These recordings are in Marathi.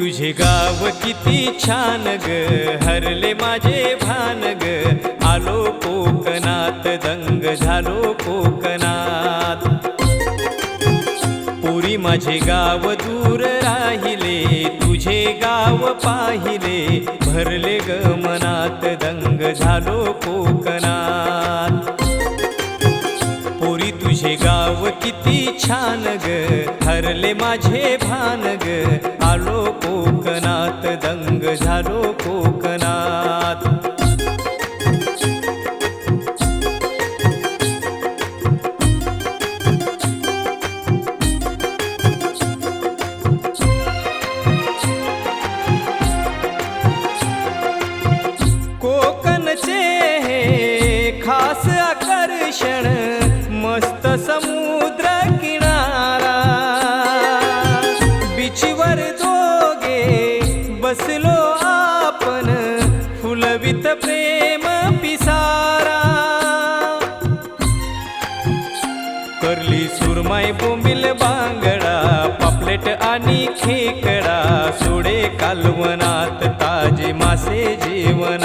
तुझे गाव किती छान ग. हरले माझे भान ग आलो कोकणात दंग झालो कोकणात. पुरी माझे गाव दूर राहिले तुझे गाव पाहिले. भरले ग मनात दंग झालो कोकणात. तुझे गाव किती छान ग. हरले माझे भान ग. आलो कोकणात दंग झालो समुद्र किनारा बीचवर दोगे बसलो आपण फुलवित प्रेम पिसारा। करली सुरमाई बोंबिल बांगडा पापलेट आणि खेकडा सोडे कालवनात ताजे मासे जेवण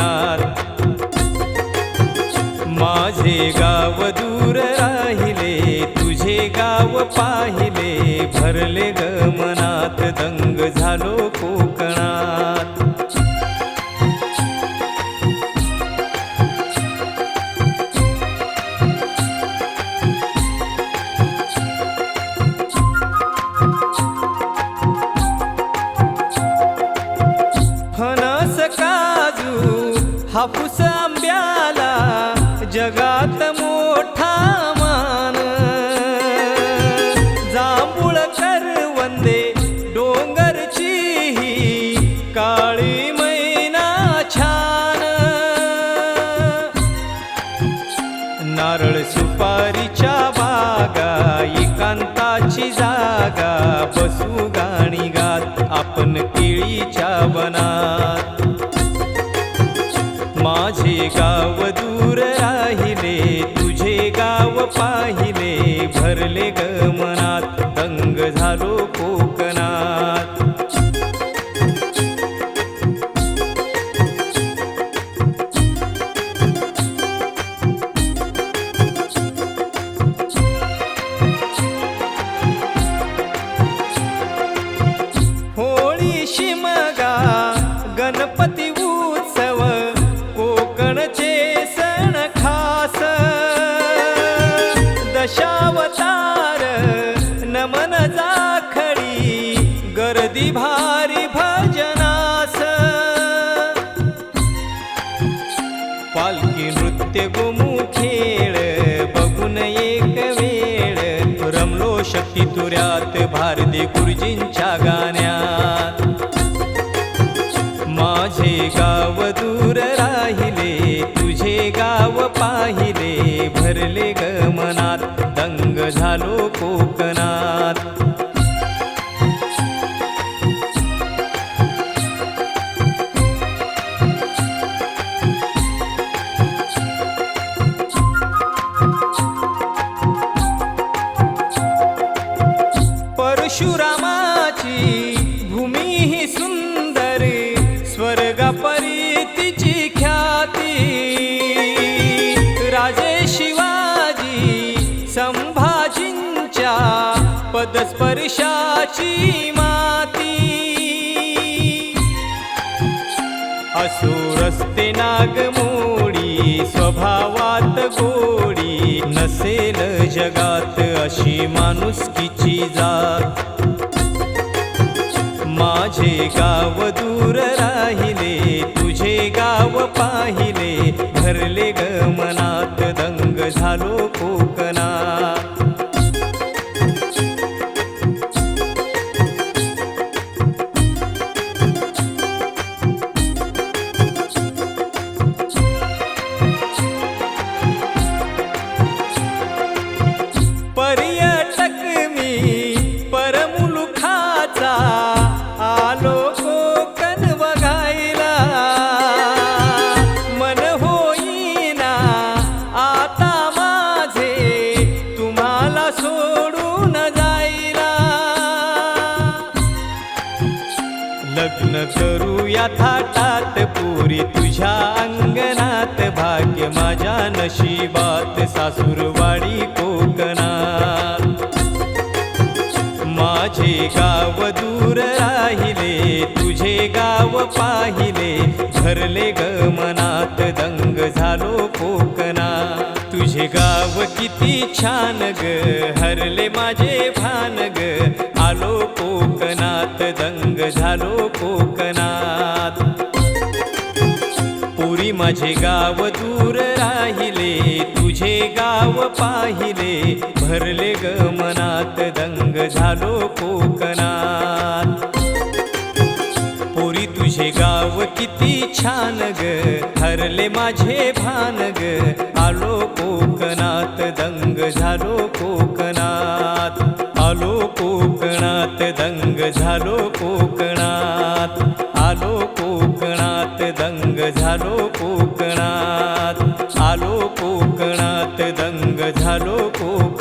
माझे गाव दूर राहिले तुझे गाव पाहिले भरले ग मनात दंग झालो कोकणा सुपारीच्या बागा एकांताची जागा बसू गाणी गात आपण केळीच्या वनात. माझे गाव दूर राहिले तुझे गाव पाहिले भरले ग मनात दंग झालो कोकणात शिमगा गणपती उत्सव कोकणचे सण खास. दशावतार नमन जाखडी गर्दी भारी भजनास. पालखी नृत्य गोमू खेळ बघून एक वेळ रमलो शक्ती तुऱ्यात. भारती गुरुजींच्या गाण्यात गाव पाहिले भरले गमनात दंग झालो कोकणात. पदस्पर्शाची माती. असो रस्ते नागमोडी स्वभावात गोडी. नसेल जगात अशी माणुसकीची जात. माझे गाव दूर राहिले तुझे गाव पाहिले भरले ग मनात. लग्न करूया थाटात पुरी. तुझ्या अंगणात भाग्य माझ्या नशिबात. सासूरवाडी कोकणात. माझे गाव दूर राहिले तुझे गाव पाहिले. भरले ग मनात दंग झालो कोकणा तुझे गाव किती छान ग हरले माझे भान ग. आलो कोकणात. दंग झालो कोकणात. पुरी माझे गाव दूर राहिले तुझे गाव पाहिले. भरले ग मनात दंग झालो कोकणात. पोरी तुझे गाव किती छान ग हरले माझे भान ग. आलो कोकणात दंग झालो कोकणात. कोकणात दंग झालो कोकणात. आलो कोकणात दंग झालो कोकणात. आलो कोकणात दंग झालो कोकणात.